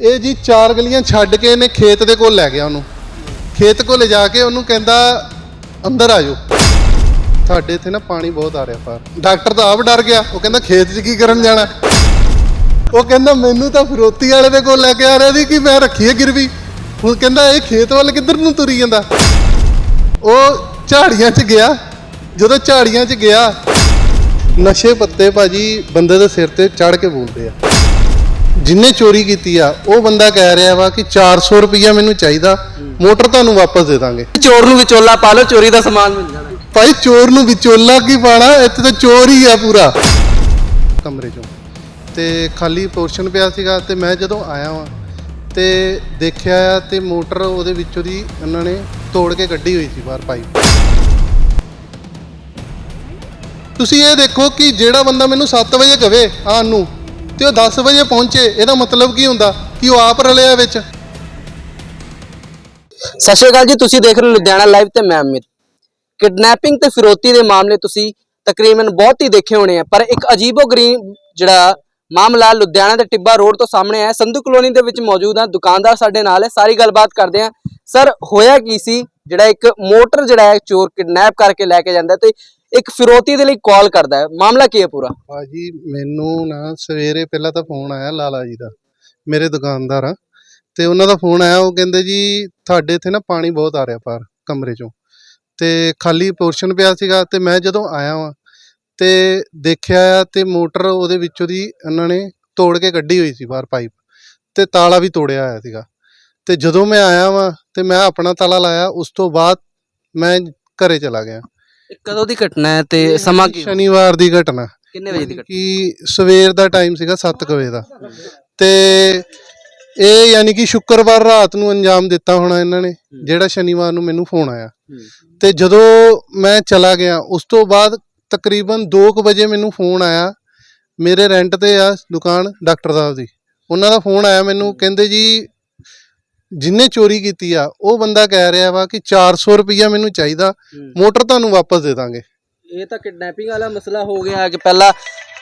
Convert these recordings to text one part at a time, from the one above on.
ਇਹ ਜੀ ਚਾਰ ਗਲੀਆਂ ਛੱਡ ਕੇ ਇਹਨੇ ਖੇਤ ਦੇ ਕੋਲ ਲੈ ਗਿਆ ਉਹਨੂੰ। ਖੇਤ ਕੋਲ ਲਿਜਾ ਕੇ ਉਹਨੂੰ ਕਹਿੰਦਾ, ਅੰਦਰ ਆ ਜਾਓ। ਸਾਡੇ ਇੱਥੇ ਨਾ ਪਾਣੀ ਬਹੁਤ ਆ ਰਿਹਾ ਬਾਹਰ। ਡਾਕਟਰ ਤਾਂ ਆਪ ਡਰ ਗਿਆ। ਉਹ ਕਹਿੰਦਾ, ਖੇਤ 'ਚ ਕੀ ਕਰਨ ਜਾਣਾ? ਉਹ ਕਹਿੰਦਾ, ਮੈਨੂੰ ਤਾਂ ਫਰੋਤੀ ਵਾਲੇ ਦੇ ਕੋਲ ਲੈ ਕੇ ਆ ਰਿਹਾ ਸੀ ਕਿ ਮੈਂ ਰੱਖੀ ਹੈ ਗਿਰਵੀ। ਹੁਣ ਕਹਿੰਦਾ, ਇਹ ਖੇਤ ਵੱਲ ਕਿੱਧਰ ਨੂੰ ਤੁਰੀ ਜਾਂਦਾ? ਉਹ ਝਾੜੀਆਂ 'ਚ ਗਿਆ। ਜਦੋਂ ਝਾੜੀਆਂ 'ਚ ਗਿਆ, ਨਸ਼ੇ ਪੱਤੇ ਭਾਜੀ ਬੰਦੇ ਦੇ ਸਿਰ ਤੇ ਚੜ ਕੇ ਬੋਲਦੇ ਆ। ਜਿੰਨੇ ਚੋਰੀ ਕੀਤੀ ਆ ਉਹ ਬੰਦਾ ਕਹਿ ਰਿਹਾ ਵਾ ਕਿ 400 ਰੁਪਈਆ ਮੈਨੂੰ ਚਾਹੀਦਾ ਮੋਟਰ ਤੁਹਾਨੂੰ ਵਾਪਸ ਦੇ ਦਾਂਗੇ। ਚੋਰ ਨੂੰ ਵਿਚੋਲਾ ਪਾ ਲਓ ਚੋਰੀ ਦਾ ਸਮਾਨ ਮਿਲ ਜਾਣਾ। ਭਾਈ ਚੋਰ ਨੂੰ ਵਿਚੋਲਾ ਕੀ ਪਾਣਾ? ਇੱਥੇ ਤਾਂ ਚੋਰ ਹੀ ਆ ਪੂਰਾ। ਕਮਰੇ ਚੋਂ। ਤੇ ਖਾਲੀ ਪੋਰਸ਼ਨ ਪਿਆ ਸੀਗਾ ਤੇ ਮੈਂ ਜਦੋਂ ਆਇਆ ਵਾਂ ਤੇ ਦੇਖਿਆ ਆ ਤੇ ਮੋਟਰ ਉਹਦੇ ਵਿੱਚੋਂ ਦੀ ਉਹਨਾਂ ਨੇ ਤੋੜ ਕੇ ਕੱਢੀ ਹੋਈ ਸੀ ਬਾਹਰ ਪਾਈਪ। ਤੁਸੀਂ ਇਹ ਦੇਖੋ ਕਿ ਜਿਹੜਾ ਬੰਦਾ ਮੈਨੂੰ 7 ਵਜੇ ਕਵੇ ਆਉਣ ਨੂੰ ਤੇ ਉਹ 10 ਵਜੇ ਪਹੁੰਚੇ, ਇਹਦਾ ਮਤਲਬ ਕੀ ਹੁੰਦਾ? ਕਿ ਉਹ ਆਪ ਰਲਿਆ ਵਿੱਚ? ਸਤਿ ਸ਼੍ਰੀ ਅਕਾਲ ਜੀ, ਤੁਸੀਂ ਦੇਖ ਰਹੇ ਹੋ ਲੁਧਿਆਣਾ ਲਾਈਵ ਤੇ ਮੈਂ ਅਮਿਤ। ਕਿਡਨੈਪਿੰਗ ਤੇ ਫਿਰੌਤੀ ਦੇ ਮਾਮਲੇ ਤੁਸੀਂ ਤਕਰੀਬਨ ਬਹੁਤ ਹੀ ਦੇਖੇ ਹੋਣੇ ਆ, ਪਰ ਇੱਕ ਅਜੀਬੋ ਗਰੀਬ ਜਿਹੜਾ ਮਾਮਲਾ ਲੁਧਿਆਣਾ ਦੇ ਟਿੱਬਾ ਰੋਡ ਤੋਂ ਸਾਹਮਣੇ ਆਇਆ ਸੰਧੂ ਕਲੋਨੀ ਦੇ ਵਿੱਚ ਮੌਜੂਦ ਆ ਦੁਕਾਨਦਾਰ ਸਾਡੇ ਨਾਲ ਹੈ, ਸਾਰੀ ਗੱਲਬਾਤ ਕਰਦੇ ਆ ਸਰ, ਹੋਇਆ ਕੀ ਸੀ? ਜਿਹੜਾ ਇੱਕ ਮੋਟਰ ਜਿਹੜਾ ਹੈ, ਚੋਰ ਕਿਡਨੈਪ ਕਰਕੇ ਲੈ ਕੇ ਜਾਂਦਾ ਤੇ ਇੱਕ ਫਿਰੋਤੀ ਦੇ ਲਈ ਕਾਲ ਕਰਦਾ ਹੈ। ਮਾਮਲਾ ਕੀ ਹੈ ਪੂਰਾ? ਭਾਜੀ, ਮੈਨੂੰ ਨਾ ਸਵੇਰੇ ਪਹਿਲਾਂ ਤਾਂ ਫੋਨ ਆਇਆ ਲਾਲਾ ਜੀ ਦਾ, ਮੇਰੇ ਦੁਕਾਨਦਾਰ ਆ। ਤੇ ਉਹਨਾਂ ਦਾ ਫੋਨ ਆਇਆ, ਉਹ ਕਹਿੰਦੇ ਜੀ, ਤੁਹਾਡੇ ਇੱਥੇ ਨਾ ਪਾਣੀ ਬਹੁਤ ਆ ਰਿਹਾ ਬਾਹਰ, ਕਮਰੇ ਚੋਂ। ਤੇ ਖਾਲੀ ਪੋਰਸ਼ਨ ਪਿਆ ਸੀਗਾ, ਤੇ ਮੈਂ ਜਦੋਂ ਆਇਆ ਵਾਂ, ਤੇ ਦੇਖਿਆ ਆ ਤੇ ਮੋਟਰ ਉਹਦੇ ਵਿੱਚੋਂ ਦੀ ਉਹਨਾਂ ਨੇ ਤੋੜ ਕੇ ਕੱਢੀ ਹੋਈ ਸੀ ਬਾਹਰ ਪਾਈਪ ਤੇ ਤਾਲਾ ਵੀ ਤੋੜਿਆ ਹੋਇਆ ਸੀਗਾ। ਤੇ ਜਦੋਂ ਮੈਂ ਆਇਆ ਵਾਂ, ਤੇ ਮੈਂ ਆਪਣਾ ਤਾਲਾ ਲਾਇਆ, ਉਸ ਤੋਂ ਬਾਅਦ ਮੈਂ ਘਰੇ ਚਲਾ ਗਿਆ। ਇਹ ਕਦੋਂ ਦੀ ਘਟਨਾ ਹੈ ਤੇ ਸਮਾਂ ਕੀ ਸ਼ਨੀਵਾਰ ਦੀ ਘਟਨਾ। ਕਿੰਨੇ ਵਜੇ ਦੀ ਘਟਨਾ? ਕਿ ਸਵੇਰ ਦਾ ਟਾਈਮ ਸੀਗਾ 7 ਵਜੇ ਦਾ। ਤੇ ਇਹ ਯਾਨੀ ਕਿ ਸ਼ੁੱਕਰਵਾਰ ਰਾਤ ਨੂੰ ਅੰਜਾਮ ਦਿੱਤਾ ਹੋਣਾ ਇਹਨਾਂ ਨੇ ਜਿਹੜਾ ਸ਼ਨੀਵਾਰ ਨੂੰ ਮੈਨੂੰ ਫੋਨ ਆਇਆ। ਤੇ ਜਦੋਂ ਮੈਂ ਚਲਾ ਗਿਆ ਉਸ ਤੋਂ ਬਾਅਦ ਤਕਰੀਬਨ 2:00 ਵਜੇ ਮੈਨੂੰ ਫੋਨ ਆਇਆ। ਮੇਰੇ ਰੈਂਟ ਤੇ ਆ ਦੁਕਾਨ ਡਾਕਟਰ ਸਾਹਿਬ ਦੀ। ਉਹਨਾਂ ਦਾ ਫੋਨ ਆਇਆ ਮੈਨੂੰ ਕਹਿੰਦੇ ਜੀ ਜਿੰਨੇ ਚੋਰੀ ਕੀਤੀ ਆ ਉਹ ਬੰਦਾ ਕਹਿ ਰਿਹਾ ਵਾ ਕਿ 400 ਰੁਪਈਆ ਮੈਨੂੰ ਚਾਹੀਦਾ ਮੋਟਰ ਤੁਹਾਨੂੰ ਵਾਪਸ ਦੇ ਦਾਂਗੇ। ਇਹ ਤਾਂ ਕਿਡਨੈਪਿੰਗ ਵਾਲਾ ਮਸਲਾ ਹੋ ਗਿਆ ਕਿ ਪਹਿਲਾਂ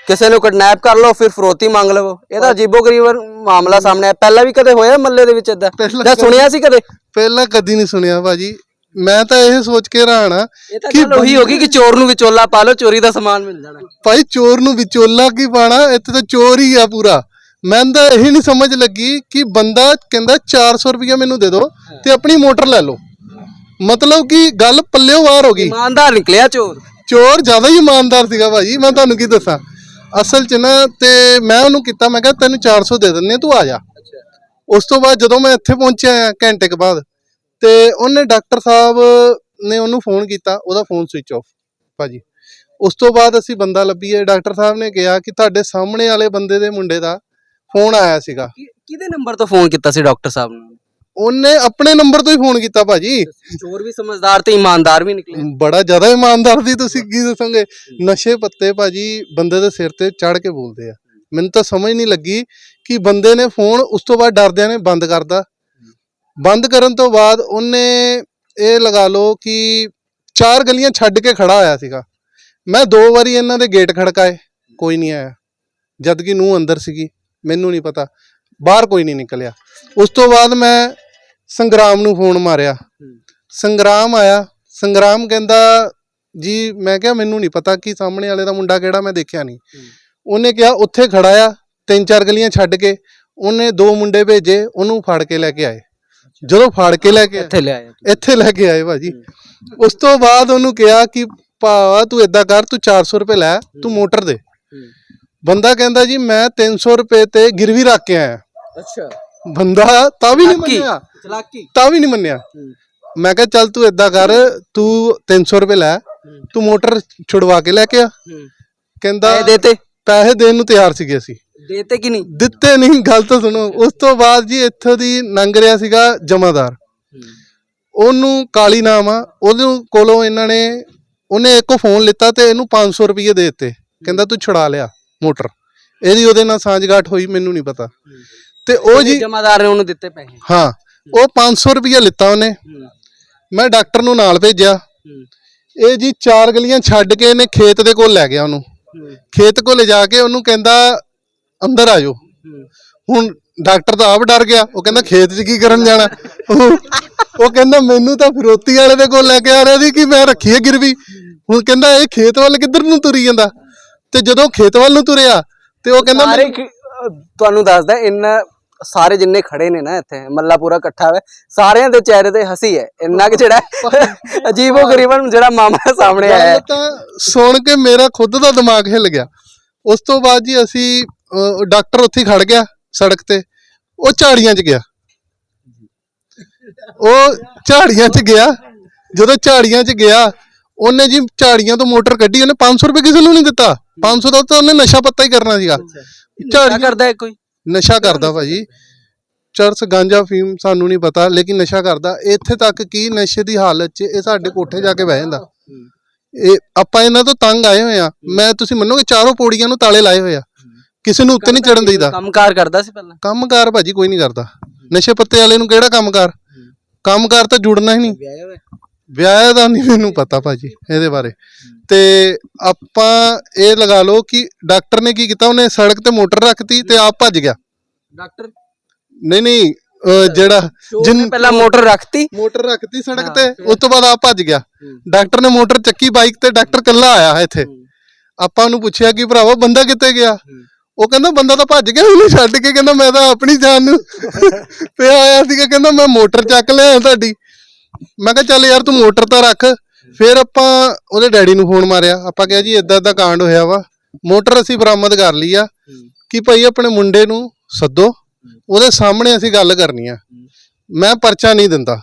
ਕਿਸੇ ਨੂੰ ਕਿਡਨੈਪ ਕਰ ਲਓ ਫਿਰ ਫਰੋਤੀ ਮੰਗ ਲਵੋ। ਇਹ ਤਾਂ ਅਜੀਬੋ ਗਰੀਬ ਮਾਮਲਾ ਸਾਹਮਣੇ ਆਇਆ। ਪਹਿਲਾਂ ਵੀ ਕਦੇ ਹੋਇਆ ਮੱਲੇ ਦੇ ਵਿੱਚ ਇਦਾਂ ਜਾਂ ਸੁਣਿਆ ਸੀ ਕਦੇ? ਪਹਿਲਾਂ ਕਦੀ ਨਹੀਂ ਸੁਣਿਆ ਭਾਜੀ। ਮੈਂ ਤਾਂ ਇਹ ਸੋਚ ਕੇ ਹੈਰਾਨ ਆ ਇਹ ਤਾਂ ਕਿ ਗੱਲ ਉਹੀ ਹੋਗੀ ਕਿ ਚੋਰ ਨੂੰ ਵਿਚੋਲਾ ਪਾ ਲਓ ਚੋਰੀ ਦਾ ਸਮਾਨ ਮਿਲ ਜਾਣਾ। ਭਾਈ ਚੋਰ ਨੂੰ ਵਿਚੋਲਾ ਕੀ ਪਾਣਾ? ਇੱਥੇ ਤਾਂ ਚੋਰ ਹੀ ਆ ਪੂਰਾ। ਮੈਂ ਤਾਂ ਇਹ ਨਹੀਂ ਸਮਝ ਲੱਗੀ ਕਿ ਬੰਦਾ ਕਹਿੰਦਾ 400 ਰੁਪਇਆ ਮੈਨੂੰ ਦੇ ਦਿਓ ਤੇ ਆਪਣੀ ਮੋਟਰ ਲੈ ਲਓ। ਮਤਲਬ ਕਿ ਗੱਲ ਪੱਲਿਓ ਬਾਹਰ ਹੋ ਗਈ। ਇਮਾਨਦਾਰ ਨਿਕਲਿਆ ਚੋਰ। ਚੋਰ ਜ਼ਿਆਦਾ ਹੀ ਇਮਾਨਦਾਰ ਸੀਗਾ ਭਾਜੀ ਮੈਂ ਤੁਹਾਨੂੰ ਕੀ ਦੱਸਾਂ। ਅਸਲ 'ਚ ਨਾ ਤੇ ਮੈਂ ਉਹਨੂੰ ਕੀਤਾ ਮੈਂ ਕਿਹਾ ਤੈਨੂੰ 400 ਦੇ ਦਿੰਨੇ ਤੂੰ ਆ ਜਾ। ਉਸ ਤੋਂ ਬਾਅਦ ਜਦੋਂ ਮੈਂ ਇੱਥੇ ਪਹੁੰਚਿਆ ਆ ਘੰਟੇ ਕੁ ਬਾਅਦ ਤੇ ਉਹਨੇ ਡਾਕਟਰ ਸਾਹਿਬ ਨੇ ਉਹਨੂੰ ਫੋਨ ਕੀਤਾ ਉਹਦਾ ਫੋਨ ਸਵਿਚ ਆਫ ਭਾਜੀ। ਉਸ ਤੋਂ ਬਾਅਦ ਅਸੀਂ ਬੰਦਾ ਲੱਭੀਏ। ਡਾਕਟਰ ਸਾਹਿਬ ਨੇ ਕਿਹਾ ਕਿ ਤੁਹਾਡੇ ਸਾਹਮਣੇ ਵਾਲੇ ਬੰਦੇ ਦੇ ਮੁੰਡੇ ਦਾ ਫੋਨ ਆਇਆ ਸੀਗਾ। ਕਿ- ਕਿਹਦੇ ਨੰਬਰ ਤੋਂ ਫੋਨ ਕੀਤਾ ਸੀ ਡਾਕਟਰ ਸਾਹਿਬ ਨੂੰ? ਉਹਨੇ ਆਪਣੇ ਨੰਬਰ ਤੋਂ ਹੀ ਫੋਨ ਕੀਤਾ ਭਾਜੀ। ਚੋਰ ਵੀ ਸਮਝਦਾਰ ਤੇ ਇਮਾਨਦਾਰ ਵੀ ਨਿਕਲੇ। ਬੜਾ ਜ਼ਿਆਦਾ ਇਮਾਨਦਾਰ ਸੀ ਤੁਸੀਂ ਕੀ ਦੱਸੋਗੇ? ਨਸ਼ੇ ਪੱਤੇ ਭਾਜੀ ਬੰਦੇ ਦੇ ਸਿਰ ਤੇ ਚੜ ਕੇ ਬੋਲਦੇ ਆ। ਮੈਨੂੰ ਤਾਂ ਸਮਝ ਨਹੀਂ ਲੱਗੀ ਕਿ ਬੰਦੇ ਨੇ ਫੋਨ ਉਸ ਤੋਂ ਬਾਅਦ ਡਰਦਿਆਂ ਨੇ ਬੰਦ ਕਰਦਾ ਬੰਦ ਕਰਨ ਤੋਂ ਬਾਅਦ ਉਹਨੇ ਇਹ ਲਗਾ ਲਓ ਕਿ ਚਾਰ ਗਲੀਆਂ ਛੱਡ ਕੇ ਖੜਾ ਹੋਇਆ ਸੀਗਾ। ਮੈਂ ਦੋ ਵਾਰੀ ਇਹਨਾਂ ਦੇ ਗੇਟ ਖੜਕਾਏ ਕੋਈ ਨਹੀਂ ਆਇਆ। ਜਦ ਕਿ ਨੂੰ ਅੰਦਰ ਸੀਗੀ। ਮੈਨੂੰ ਨਹੀਂ ਪਤਾ। ਬਾਹਰ ਕੋਈ ਨਹੀਂ ਨਿਕਲਿਆ। ਉਸ ਤੋਂ ਬਾਅਦ ਮੈਂ ਸੰਗਰਾਮ ਨੂੰ ਫੋਨ ਮਾਰਿਆ। ਸੰਗਰਾਮ ਆਇਆ। ਸੰਗਰਾਮ ਕਹਿੰਦਾ ਜੀ ਮੈਂ ਕਿਹਾ ਮੈਨੂੰ ਨਹੀਂ ਪਤਾ ਕਿ ਸਾਹਮਣੇ ਵਾਲੇ ਦਾ ਮੁੰਡਾ ਕਿਹੜਾ ਮੈਂ ਦੇਖਿਆ ਨਹੀਂ। ਉਹਨੇ ਕਿਹਾ ਉੱਥੇ ਖੜਾ ਆ ਤਿੰਨ ਚਾਰ ਗਲੀਆਂ ਛੱਡ ਕੇ। ਉਹਨੇ ਦੋ ਮੁੰਡੇ ਭੇਜੇ ਉਹਨੂੰ ਫੜ ਕੇ ਲੈ ਕੇ ਆਏ। ਜਦੋਂ ਫੜ ਕੇ ਲੈ ਕੇ ਆਏ- ਇੱਥੇ ਲਿਆਇਆ ਇੱਥੇ ਲੈ ਕੇ ਆਏ ਭਾਜੀ। ਉਸ ਤੋਂ ਬਾਅਦ ਉਹਨੂੰ ਕਿਹਾ ਕਿ ਭਾਵਾ ਤੂੰ ਇਦਾਂ ਕਰ ਤੂੰ 400 ਰੁਪਏ ਲੈ ਤੂੰ ਮੋਟਰ ਦੇ। ਬੰਦਾ ਕਹਿੰਦਾ ਜੀ ਮੈਂ 300 ਰੁਪਏ ਤੇ ਗਿਰਵੀ ਰੱਖ ਕੇ ਆਇਆ। ਅੱਛਾ। ਬੰਦਾ ਤਾਂ ਵੀ ਨਹੀਂ। ਮੰਨਿਆ। ਚਲਾਕੀ? ਤਾਂ ਵੀ ਨਹੀਂ ਮੰਨਿਆ। ਮੈਂ ਕਿਹਾ ਚੱਲ ਤੂੰ ਇਦਾਂ ਕਰ ਤੂੰ 300 ਰੁਪਏ ਲੈ ਤੂੰ ਮੋਟਰ ਛੁਡਵਾ ਕੇ ਲੈ ਕੇ ਆ। ਕਹਿੰਦਾ ਪੈਸੇ ਦੇਤੇ ਪੈਸੇ ਦੇਣ ਨੂੰ ਤਿਆਰ ਸੀਗੇ ਅਸੀਂ। ਦੇਤੇ ਕਿ ਨਹੀਂ? ਦਿੱਤੇ ਨਹੀਂ ਗੱਲ ਤਾਂ ਸੁਣੋ। ਉਸ ਤੋਂ ਬਾਅਦ ਜੀ ਇੱਥੋਂ ਦੀ ਲੰਘ ਰਿਹਾ ਸੀਗਾ ਜਮਾਦਾਰ। ਉਹਨੂੰ ਕਾਲੀ ਨਾਮ ਆ। ਉਹਦੇ ਕੋਲੋਂ ਇਹਨਾਂ ਨੇ ਉਹਨੇ ਇੱਕੋ ਫੋਨ ਲਿੱਤਾ ਤੇ ਇਹਨੂੰ 500 ਰੁਪਏ ਦੇ ਦਿੱਤੇ। ਕਹਿੰਦਾ ਤੂੰ ਛੁਡਾ ਲਿਆ। ਮੋਟਰ। ਇਹਦੀ ਉਹਦੇ ਨਾਲ ਸਾਂਝਗਾਠ ਹੋਈ ਮੈਨੂੰ ਨਹੀਂ ਪਤਾ। ਤੇ ਉਹ ਜੀ ਜਮਾਦਾਰ ਨੇ ਉਹਨੂੰ ਦਿੱਤੇ ਪੈਸੇ। ਹਾਂ ਉਹ 500 ਰੁਪਏ ਲਿੱਤਾ ਉਹਨੇ। ਮੈਂ ਡਾਕਟਰ ਨੂੰ ਨਾਲ ਭੇਜਿਆ। ਇਹ ਜੀ ਚਾਰ ਗਲੀਆਂ ਛੱਡ ਕੇ ਇਹਨੇ ਖੇਤ ਦੇ ਕੋਲ ਲੈ ਗਿਆ ਉਹਨੂੰ। ਖੇਤ ਕੋਲ ਲੈ ਜਾ ਕੇ ਉਹਨੂੰ ਕਹਿੰਦਾ ਅੰਦਰ ਆ ਜਾਓ। ਹੁਣ ਡਾਕਟਰ ਤਾਂ ਆਪ ਡਰ ਗਿਆ। ਉਹ ਕਹਿੰਦਾ ਖੇਤ 'ਚ ਕੀ ਕਰਨ ਜਾਣਾ? ਉਹ ਉਹ ਕਹਿੰਦਾ ਮੈਨੂੰ ਤਾਂ ਫਿਰੋਤੀ ਵਾਲੇ ਦੇ ਕੋਲ ਲੈ ਕੇ ਆ ਰਿਹਾ ਸੀ ਕਿ ਮੈਂ ਰੱਖੀ ਹੈ ਗਿਰਵੀ? ਹੁਣ ਕਹਿੰਦਾ ਇਹ ਖੇਤ ਵੱਲ ਕਿੱਧਰ ਨੂੰ ਤੁਰੀ ਜਾਂਦਾ? ਤੇ ਜਦੋਂ ਖੇਤ ਵੱਲ ਨੂੰ ਤੁਰਿਆ ਤੇ ਉਹ ਕਹਿੰਦਾ ਸਾਰੇ ਕੀ- ਅਹ ਤੁਹਾਨੂੰ ਦੱਸਦਾ ਇੰਨਾ ਸਾਰੇ ਜਿੰਨੇ ਖੜੇ ਨੇ ਨਾ ਇੱਥੇ ਮੱਲਾ ਪੂਰਾ ਇਕੱਠਾ ਹੋਇਆ ਸਾਰਿਆਂ ਦੇ ਚਿਹਰੇ ਤੇ ਹਸੀ ਹੈ ਇੰਨਾ ਕਿ ਜਿਹੜਾ ਅਜੀਬੋ ਗਰੀਬਨ ਜਿਹੜਾ ਮਾਮਲਾ ਸਾਹਮਣੇ ਆਇਆ। ਹੈ ਗੱਲ ਤਾਂ ਸੁਣ ਕੇ ਮੇਰਾ ਖੁਦ ਦਾ ਦਿਮਾਗ ਹਿੱਲ ਗਿਆ। ਉਸ ਤੋਂ ਬਾਅਦ ਜੀ ਅਸੀਂ ਅਹ, ਡਾਕਟਰ ਉੱਥੇ ਹੀ ਖੜ ਗਿਆ ਸੜਕ ਤੇ। ਉਹ ਝਾੜੀਆਂ 'ਚ ਗਿਆ। ਉਹ ਝਾੜੀਆਂ 'ਚ ਗਿਆ। ਜਦੋਂ ਝਾੜੀਆਂ 'ਚ ਗਿਆ ਉਹਨੇ ਜੀ ਝਾੜੀਆਂ ਤੋਂ ਮੋਟਰ ਕੱਢੀ ਉਹਨੇ 500 ਰੁਪਏ ਕਿਸੇ ਨੂੰ ਨਹੀਂ ਦਿੱਤਾ। 500 ਦਾ ਤਾਂ ਉਹਨੇ ਨਸ਼ਾ ਪੱਤਾ ਹੀ ਕਰਨਾ ਸੀਗਾ। ਝਾੜੀਆਂ ਕਰਦਾ ਹੈ ਕੋਈ? ਨਸ਼ਾ ਕਰਦਾ ਭਾਜੀ। ਚਰਸ ਗਾਂਜਾ ਫੀਮ ਸਾਨੂੰ ਨਹੀਂ ਪਤਾ ਲੇਕਿਨ ਨਸ਼ਾ ਕਰਦਾ। ਇੱਥੇ ਤੱਕ ਕਿ ਨਸ਼ੇ ਦੀ ਹਾਲਤ 'ਚ ਇਹ ਸਾਡੇ ਕੋਠੇ ਜਾ ਕੇ ਬਹਿ ਜਾਂਦਾ। ਇਹ ਆਪਾਂ ਇਹਨਾਂ ਤੋਂ ਤੰਗ ਆਏ ਹੋਏ ਆ। ਮੈਂ ਤੁਸੀਂ ਮੰਨੋਗੇ ਚਾਰੋਂ ਪੌੜੀਆਂ ਨੂੰ ਤਾਲੇ ਲਾਏ ਹੋਏ ਆ। ਕਿਸੇ ਨੂੰ ਉੱਤੇ ਨਹੀਂ ਚੜਨ ਦੇਈਦਾ। ਕੰਮਕਾਰ ਕਰਦਾ ਸੀ ਪਹਿਲਾਂ? ਕੰਮਕਾਰ ਭਾਜੀ ਕੋਈ ਨਹੀਂ ਕਰਦਾ। ਨਸ਼ੇ ਪੱਤੇ ਵਾਲੇ ਨੂੰ ਕਿਹੜਾ ਕੰਮਕਾਰ? ਕੰਮਕਾਰ ਤਾਂ ਜੁੜਨਾ ਹੀ ਨਹੀਂ। ਵਿਆਹ ਦਾ ਨਹੀਂ ਮੈਨੂੰ ਪਤਾ ਭਾਜੀ ਇਹਦੇ ਬਾਰੇ। ਤੇ ਆਪਾਂ ਇਹ ਲਗਾ ਲਓ ਕਿ ਡਾਕਟਰ ਨੇ ਕੀ ਕੀਤਾ ਉਹਨੇ ਸੜਕ ਤੇ ਮੋਟਰ ਰੱਖਤੀ ਤੇ ਆਪ ਭੱਜ ਗਿਆ। ਡਾਕਟਰ? ਨਹੀਂ ਨਹੀਂ ਅਹ ਜਿਹੜਾ ਜਿੰਨ ਪਹਿਲਾਂ ਮੋਟਰ ਰੱਖਤੀ। ਮੋਟਰ ਰੱਖਤੀ ਸੜਕ ਤੇ ਉਸ ਤੋਂ ਬਾਅਦ ਆਪ ਭੱਜ ਗਿਆ। ਡਾਕਟਰ ਨੇ ਮੋਟਰ ਚੱਕੀ ਬਾਈਕ ਤੇ ਡਾਕਟਰ ਕੱਲਾ ਆਇਆ ਇੱਥੇ। ਆਪਾਂ ਨੂੰ ਪੁੱਛਿਆ ਕਿ ਭਰਾਵਾ ਬੰਦਾ ਕਿੱਥੇ ਗਿਆ? ਉਹ ਕਹਿੰਦਾ ਬੰਦਾ ਤਾਂ ਭੱਜ ਗਿਆ ਉਹਨੂੰ ਛੱਡ ਕੇ ਕਹਿੰਦਾ ਮੈਂ ਤਾਂ ਆਪਣੀ ਜਾਨ ਨੂੰ ਤੇ ਆਇਆ ਸੀਗਾ। ਕਹਿੰਦਾ ਮੈਂ ਮੋਟਰ ਚੱਕ ਲਿਆ ਤੁਹਾਡੀ। ਮੈਂ ਕਿਹਾ ਚੱਲ ਯਾਰ ਤੂੰ ਮੋਟਰ ਤਾਂ ਰੱਖ ਫਿਰ ਆਪਾਂ ਉਹਦੇ ਡੈਡੀ ਨੂੰ ਫੋਨ ਮਾਰਿਆ। ਆਪਾਂ ਕਿਹਾ ਜੀ ਇਦਾਂ ਇਦਾਂ ਕਾਂਡ ਹੋਇਆ ਵਾ। ਮੋਟਰ ਅਸੀਂ ਬਰਾਮਦ ਕਰ ਲਈ ਆ। ਕਿ ਭਾਈ ਆਪਣੇ ਮੁੰਡੇ ਨੂੰ ਸੱਦੋ। ਉਹਦੇ ਸਾਹਮਣੇ ਅਸੀਂ ਗੱਲ ਕਰਨੀ ਆ। ਮੈਂ ਪਰਚਾ ਨਹੀਂ ਦਿੰਦਾ।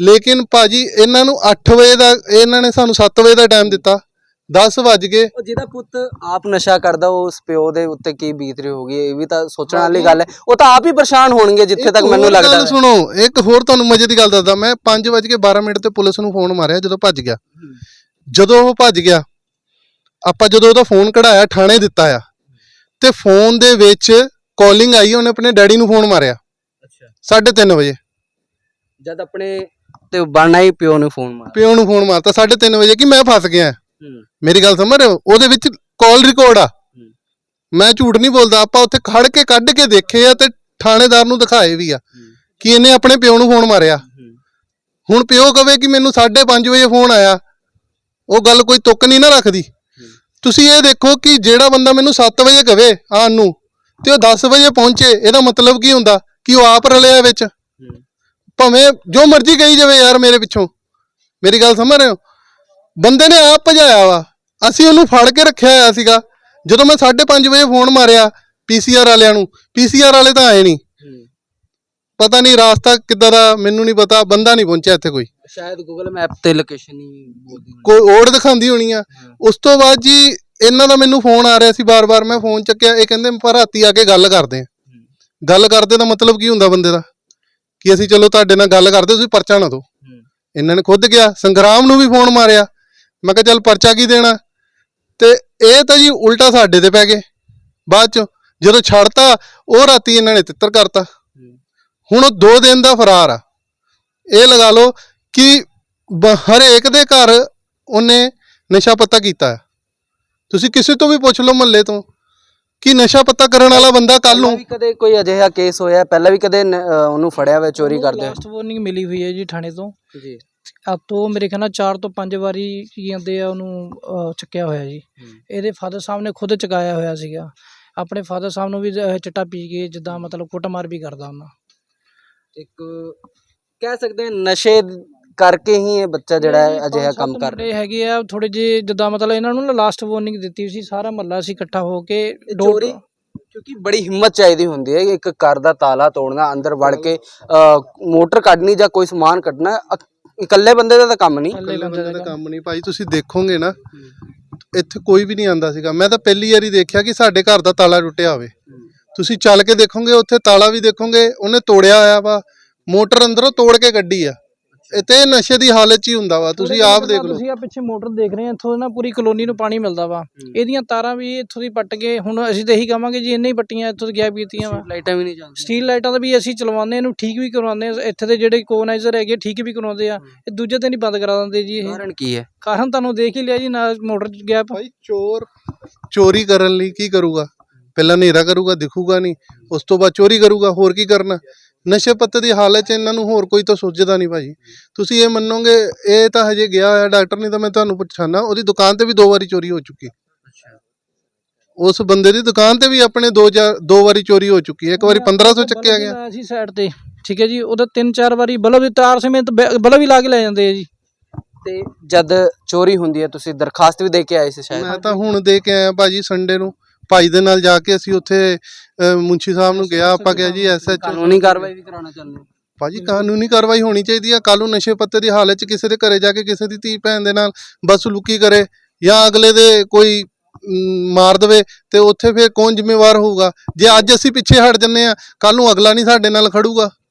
ਲੇਕਿਨ ਭਾਜੀ ਇਹਨਾਂ ਨੂੰ 8 ਵਜੇ ਦਾ ਇਹਨਾਂ ਨੇ ਸਾਨੂੰ 7 ਵਜੇ ਦਾ ਟਾਈਮ ਦਿੱਤਾ। 10 ਵੱਜ ਗਏ। ਉਹ ਜਿਹਦਾ ਪੁੱਤ ਆਪ ਨਸ਼ਾ ਕਰਦਾ ਉਸ ਪਿਓ ਦੇ ਉੱਤੇ ਕੀ ਬੀਤ ਰਹੀ ਹੋਗੀ ਇਹ ਵੀ ਤਾਂ ਸੋਚਣ ਵਾਲੀ ਗੱਲ ਹੈ। ਉਹ ਤਾਂ ਆਪ ਹੀ ਪਰੇਸ਼ਾਨ ਹੋਣਗੇ ਜਿੱਥੇ ਤੱਕ ਮੈਨੂੰ ਲੱਗਦਾ ਹੈ। ਸੁਣੋ ਇੱਕ ਹੋਰ ਤੁਹਾਨੂੰ ਮਜ਼ੇ ਦੀ ਗੱਲ ਦੱਸਦਾ ਮੈਂ। 5:12 ਮਿੰਟ ਤੇ ਪੁਲਿਸ ਨੂੰ ਫੋਨ ਮਾਰਿਆ ਜਦੋਂ ਭੱਜ ਗਿਆ। ਜਦੋਂ ਉਹ ਭੱਜ ਗਿਆ ਆਪਾਂ ਜਦੋਂ ਉਹਦਾ ਫੋਨ ਕਢਾਇਆ ਥਾਣੇ ਦਿੱਤਾ ਆ। ਤੇ ਫੋਨ ਦੇ ਵਿੱਚ ਕਾਲਿੰਗ ਆਈ ਉਹਨੇ ਆਪਣੇ ਡੈਡੀ ਨੂੰ ਫੋਨ ਮਾਰਿਆ। ਅੱਛਾ। 3:30 ਵਜੇ। ਜਦ ਆਪਣੇ ਤੇ ਬਣਨਾ ਹੀ ਪਿਓ ਨੂੰ ਫੋਨ ਮਾਰ ਪਿਓ ਨੂੰ ਫੋਨ ਮਾਰਤਾ 3:30 ਵਜੇ ਕਿ ਮੈਂ ਫਸ ਗਿਆ। ਮੇਰੀ ਗੱਲ ਸਮਝ ਰਹੇ ਹੋ? ਉਹਦੇ ਵਿੱਚ ਕਾਲ ਰਿਕਾਰਡ ਆ। ਮੈਂ ਝੂਠ ਨਹੀਂ ਬੋਲਦਾ। ਆਪਾਂ ਉੱਥੇ ਖੜ ਕੇ ਕੱਢ ਕੇ ਦੇਖੇ ਆ ਤੇ ਥਾਣੇਦਾਰ ਨੂੰ ਦਿਖਾਏ ਵੀ ਆ ਕਿ ਇਹਨੇ ਆਪਣੇ ਪਿਓ ਨੂੰ ਫੋਨ ਮਾਰਿਆ। ਹੁਣ ਪਿਓ ਕਵੇ ਕਿ ਮੈਨੂੰ 5:30 ਵਜੇ ਫੋਨ ਆਇਆ। ਉਹ ਗੱਲ ਕੋਈ ਤੁੱਕ ਨਹੀਂ ਨਾ ਰੱਖਦੀ। ਤੁਸੀਂ ਇਹ ਦੇਖੋ ਕਿ ਜਿਹੜਾ ਬੰਦਾ ਮੈਨੂੰ 7 ਵਜੇ ਕਵੇ ਆਉਣ ਨੂੰ ਤੇ ਉਹ 10 ਵਜੇ ਪਹੁੰਚੇ ਇਹਦਾ ਮਤਲਬ ਕੀ ਹੁੰਦਾ? ਕਿ ਉਹ ਆਪ ਰਲਿਆ ਵਿੱਚ? ਭਾਵੇਂ ਜੋ ਮਰਜ਼ੀ ਕਹੀ ਜਾਵੇ ਯਾਰ ਮੇਰੇ ਪਿੱਛੋਂ। ਮੇਰੀ ਗੱਲ ਸਮਝ ਰਹੇ ਹੋ? ਬੰਦੇ ਨੇ ਆਪ ਭਜਾਇਆ ਵਾ। ਅਸੀਂ ਉਹਨੂੰ ਫੜ ਕੇ ਰੱਖਿਆ ਹੋਇਆ ਸੀਗਾ। ਜਦੋਂ ਮੈਂ 5:30 ਵਜੇ ਫੋਨ ਮਾਰਿਆ ਪੀਸੀਆਰ ਵਾਲਿਆਂ ਨੂੰ ਪੀਸੀਆਰ ਵਾਲੇ ਤਾਂ ਆਏ ਨਹੀਂ। ਪਤਾ ਨਹੀਂ ਰਾਸਤਾ ਕਿੱਦਾਂ ਦਾ ਮੈਨੂੰ ਨਹੀਂ ਪਤਾ ਬੰਦਾ ਨਹੀਂ ਪਹੁੰਚਿਆ ਇੱਥੇ ਕੋਈ। ਸ਼ਾਇਦ ਗੂਗਲ ਮੈਪ ਤੇ ਲੋਕੇਸ਼ਨ ਹੀ। ਕੋਈ ਓੜ ਦਿਖਾਉਂਦੀ ਹੋਣੀ ਆ। ਉਸ ਤੋਂ ਬਾਅਦ ਜੀ ਇਹਨਾਂ ਦਾ ਮੈਨੂੰ ਫੋਨ ਆ ਰਿਹਾ ਸੀ ਬਾਰ-ਬਾਰ ਮੈਂ ਫੋਨ ਚੱਕਿਆ ਇਹ ਕਹਿੰਦੇ ਆਪਾਂ ਰਾਤੀ ਆ ਕੇ ਗੱਲ ਕਰਦੇ ਆ ਗੱਲ ਕਰਦੇ ਦਾ ਮਤਲਬ ਕੀ ਹੁੰਦਾ ਬੰਦੇ ਦਾ? ਕਿ ਅਸੀਂ ਚਲੋ ਤੁਹਾਡੇ ਨਾਲ ਗੱਲ ਕਰਦੇ ਤੁਸੀਂ ਪਰਚਾ ਨਾ ਦਿਓ। ਇਹਨਾਂ ਨੇ ਖੁਦ ਗਿਆ ਸੰਗਰਾਮ ਨੂੰ ਵੀ ਫੋਨ ਮਾਰਿਆ। ਮੈਂ ਕਿਹਾ ਚੱਲ ਪਰਚਾ ਕੀ ਦੇਣਾ? ਤੇ ਇਹ ਤਾਂ ਜੀ ਉਲਟਾ ਸਾਡੇ ਤੇ ਪੈ ਗਏ। ਬਾਅਦ ਚ ਜਦੋਂ ਛੱਡਤਾ ਉਹ ਰਾਤੀ ਇਹਨਾਂ ਨੇ ਤਿੱਤਰ ਕਰਤਾ। ਹੁਣ ਉਹ 2 ਦਿਨ ਦਾ ਫਰਾਰ ਆ। ਇਹ ਲਗਾ ਲਓ ਕਿ ਹਰੇਕ ਦੇ ਘਰ ਉਹਨੇ ਨਸ਼ਾ ਪੱਤਾ ਕੀਤਾ ਤੁਸੀਂ ਕਿਸੇ ਤੋਂ ਵੀ ਪੁੱਛ ਲਓ ਮਹੱਲੇ ਤੋਂ ਕਿ ਨਸ਼ਾ ਪੱਤਾ ਕਰਨ ਵਾਲਾ ਬੰਦਾ ਕੱਲ ਨੂੰ ਵੀ ਕਦੇ ਕੋਈ ਅਜਿਹਾ ਕੇਸ ਹੋਇਆ? ਪਹਿਲਾਂ ਵੀ ਕਦੇ ਉਹਨੂੰ ਫੜਿਆ ਹੋਇਆ ਚੋਰੀ ਕਰਦੇ ਹੋਏ? ਲਾਸਟ ਵਾਰਨਿੰਗ ਮਿਲੀ ਹੋਈ ਹੈ ਜੀ ਥਾਣੇ ਤੋਂ। ਜੀ। ਤੋਂ ਮੇਰੇ ਖਿਆਲ ਨਾਲ 4 ਤੋਂ 5 ਵਾਰੀ ਕੀ ਕਹਿੰਦੇ ਆ ਉਹਨੂੰ ਚੱਕਿਆ ਹੋਇਆ ਜੀ। ਇਹਦੇ ਫਾਦਰ ਸਾਹਿਬ ਨੇ ਖੁਦ ਚੁਕਾਇਆ ਹੋਇਆ ਸੀਗਾ। ਆਪਣੇ ਫਾਦਰ ਸਾਹਿਬ ਨੂੰ ਵੀ ਚਿੱਟਾ ਪੀ ਕੇ ਜਿੱਦਾਂ ਮਤਲਬ ਕੁੱਟਮਾਰ ਵੀ ਕਰਦਾ ਉਹਨਾਂ। ਇੱਕ ਕਹਿ ਸਕਦੇ ਨਸ਼ੇ ਕਰਕੇ ਹੀ ਇਹ ਬੱਚਾ ਜਿਹੜਾ ਹੈ ਅਜਿਹਾ ਕੰਮ ਕਰ ਰਿਹਾ। ਹੈਗੇ ਆ ਥੋੜੇ ਜਿਹੇ ਜਿੱਦਾਂ ਮਤਲਬ ਇਹਨਾਂ ਨੂੰ ਲਾਸਟ ਵਾਰਨਿੰਗ ਦਿੱਤੀ ਸੀ ਸਾਰਾ ਮਹੱਲਾ ਸੀ ਇਕੱਠਾ ਹੋ ਕੇ ਚੋਰੀ ਕਿਉਂਕਿ ਬੜੀ ਹਿੰਮਤ ਚਾਹੀਦੀ ਹੁੰਦੀ ਹੈ ਇੱਕ ਘਰ ਦਾ ਤਾਲਾ ਤੋੜਨਾ ਅੰਦਰ ਵੜ ਕੇ ਮੋਟਰ ਕੱਢਣੀ ਜਾਂ ਕੋਈ ਸਮਾਨ ਕੱਢਣਾ ਇਕੱਲੇ ਬੰਦੇ ਦਾ ਤਾਂ ਕੰਮ ਨਹੀਂ। ਇਕੱਲੇ ਬੰਦੇ ਦਾ ਕੰਮ ਨਹੀਂ। ਭਾਈ ਤੁਸੀਂ ਦੇਖੋਗੇ ਨਾ ਇੱਥੇ ਕੋਈ ਵੀ ਨਹੀਂ ਆਂਦਾ ਸੀਗਾ। ਮੈਂ ਤਾਂ ਪਹਿਲੀ ਵਾਰੀ ਦੇਖਿਆ ਕਿ ਸਾਡੇ ਘਰ ਦਾ ਤਾਲਾ ਟੁੱਟਿਆ ਹੋਵੇ। ਤੁਸੀਂ ਚੱਲ ਕੇ ਦੇਖੋਗੇ ਉੱਥੇ ਤਾਲਾ ਵੀ ਦੇਖੋਗੇ ਉਹਨੇ ਤੋੜਿਆ ਹੋਇਆ ਵਾ। ਮੋਟਰ ਅੰਦਰੋਂ ਤੋੜ ਕੇ ਕੱਢੀ ਆ। ਇਹ ਤੇ ਨਸ਼ੇ ਦੀ ਹਾਲਤ 'ਚ ਹੀ ਹੁੰਦਾ ਵਾ ਤੁਸੀਂ ਆਪ ਦੇਖ ਲਓ। ਤੁਸੀਂ ਆ ਪਿੱਛੇ ਮੋਟਰ ਦੇਖ ਰਹੇ ਆ ਇੱਥੋਂ ਨਾ ਪੂਰੀ ਕਲੋਨੀ ਨੂੰ ਪਾਣੀ ਮਿਲਦਾ ਵਾ। ਇਹਦੀਆਂ ਤਾਰਾਂ ਵੀ ਇੱਥੋਂ ਦੀ ਪੱਟ ਕੇ ਹੁਣ ਅਸੀਂ ਤਾਂ ਇਹੀ ਕਵਾਂਗੇ ਜੀ ਇੰਨੇ ਹੀ ਪੱਟੀਆਂ ਇੱਥੋਂ ਦੀ ਗੈਪ ਕੀਤੀਆਂ ਵਾ। ਲਾਈਟਾਂ ਵੀ ਨਹੀਂ ਚੱਲਦੀਆਂ। ਸਟੀਲ ਲਾਈਟਾਂ ਦਾ ਵੀ ਅਸੀਂ ਚਲਵਾਉਂਦੇ ਇਹਨੂੰ ਠੀਕ ਵੀ ਕਰਵਾਉਂਦੇ ਆ। ਇੱਥੇ ਦੇ ਜਿਹੜੇ ਕੋਨਾਈਜ਼ਰ ਹੈਗੇ ਠੀਕ ਵੀ ਕਰਵਾਉਂਦੇ ਆ। ਇਹ ਦੂਜੇ ਤੇ ਨਹੀਂ ਬੰਦ ਕਰਾ ਦਿੰਦੇ ਜੀ ਇਹ। ਕਾਰਨ ਕੀ ਹੈ? ਕਾਰਨ ਤੁਹਾਨੂੰ ਦੇਖ ਹੀ ਲਿਆ ਜੀ ਨਾ ਮੋਟਰ ਚ ਗੈਪ। ਭਾਈ ਚੋਰ ਚੋਰੀ ਕਰਨ ਲਈ ਕੀ ਕਰੂਗਾ? ਪਹਿਲਾਂ ਹਨੇਰਾ ਕਰੂਗਾ ਦਿਖੂਗਾ ਨਹੀਂ। ਉਸ ਤੋਂ ਬਾਅਦ ਚੋਰੀ ਕਰੂਗਾ ਹੋਰ ਕੀ ਕਰਨਾ? ਨਸ਼ੇ ਪੱਤੇ ਦੀ ਹਾਲਤ 'ਚ ਇਹਨਾਂ ਨੂੰ ਹੋਰ ਕੋਈ ਤਾਂ ਸੋਚਦਾ ਨਹੀਂ ਭਾਜੀ। ਤੁਸੀਂ ਇਹ ਮੰਨੋਗੇ ਇਹ ਤਾਂ ਹਜੇ ਗਿਆ ਹੋਇਆ ਡਾਕਟਰ ਨਹੀਂ ਤਾਂ ਮੈਂ ਤੁਹਾਨੂੰ ਪੁੱਛਾਨਾ ਉਹਦੀ ਦੁਕਾਨ ਤੇ ਵੀ ਦੋ ਵਾਰੀ ਚੋਰੀ ਹੋ ਚੁੱਕੀ। ਉਸ ਬੰਦੇ ਦੀ ਦੁਕਾਨ ਤੇ ਵੀ ਆਪਣੇ ਦੋ ਜਾਂ ਦੋ ਵਾਰੀ ਚੋਰੀ ਹੋ ਚੁੱਕੀ ਹੈ ਇੱਕ ਵਾਰੀ 1500 ਚੱਕਿਆ ਗਿਆ। ਲਾਇਆ ਸੀ ਸਾਈਡ ਤੇ ਠੀਕ ਹੈ ਜੀ ਉਹਦਾ ਤਿੰਨ ਚਾਰ ਵਾਰੀ ਬਲਬ ਦੀ ਤਾਰ ਸਮੇਤ ਬ- ਬਲਬ ਵੀ ਲਾ ਕੇ ਲੈ ਜਾਂਦੇ ਆ ਜੀ। ਤੇ ਜਦ ਚੋਰੀ ਹੁੰਦੀ ਹੈ ਤੁਸੀਂ ਦਰਖਾਸਤ ਵੀ ਦੇ ਕੇ ਆਏ ਸੀ ਸ਼ਾਇਦ? ਮੈਂ ਤਾਂ ਹੁਣ ਦੇ ਕੇ ਆਇਆ ਭਾਜੀ ਸੰਡੇ ਨੂੰ। ਭਾਈ ਦੇ ਨਾਲ ਜਾ ਕੇ ਅਸੀਂ ਉੱਥੇ ਮੁੰਸ਼ੀ ਸਾਹਿਬ ਨੂੰ ਗਿਆ ਆਪਾਂ ਕਿਹਾ ਜੀ ਐਸਐਚ ਕਾਨੂੰਨੀ ਕਾਰਵਾਈ ਵੀ ਕਰਾਉਣਾ ਚਾਹੁੰਦੇ ਹੋ। ਭਾਜੀ ਕਾਨੂੰਨੀ ਕਾਰਵਾਈ ਹੋਣੀ ਚਾਹੀਦੀ ਆ। ਕੱਲ ਨੂੰ ਨਸ਼ੇ ਪੱਤੇ ਦੀ ਹਾਲਤ 'ਚ ਕਿਸੇ ਦੇ ਘਰੇ ਜਾ ਕੇ ਕਿਸੇ ਦੀ ਧੀ ਭੈਣ ਦੇ ਨਾਲ ਬਦਸਲੂਕੀ ਕਰੇ ਜਾਂ ਅਗਲੇ ਦੇ ਕੋਈ ਮਾਰ ਦੇਵੇ ਤੇ ਉੱਥੇ ਫਿਰ ਕੌਣ ਜ਼ਿੰਮੇਵਾਰ ਹੋਊਗਾ? ਜੇ ਅੱਜ ਅਸੀਂ ਪਿੱਛੇ ਹਟ ਜੰਨੇ ਆ ਕੱਲ ਨੂੰ ਅਗਲਾ ਨਹੀਂ ਸਾਡੇ ਨਾਲ ਖੜੂਗਾ।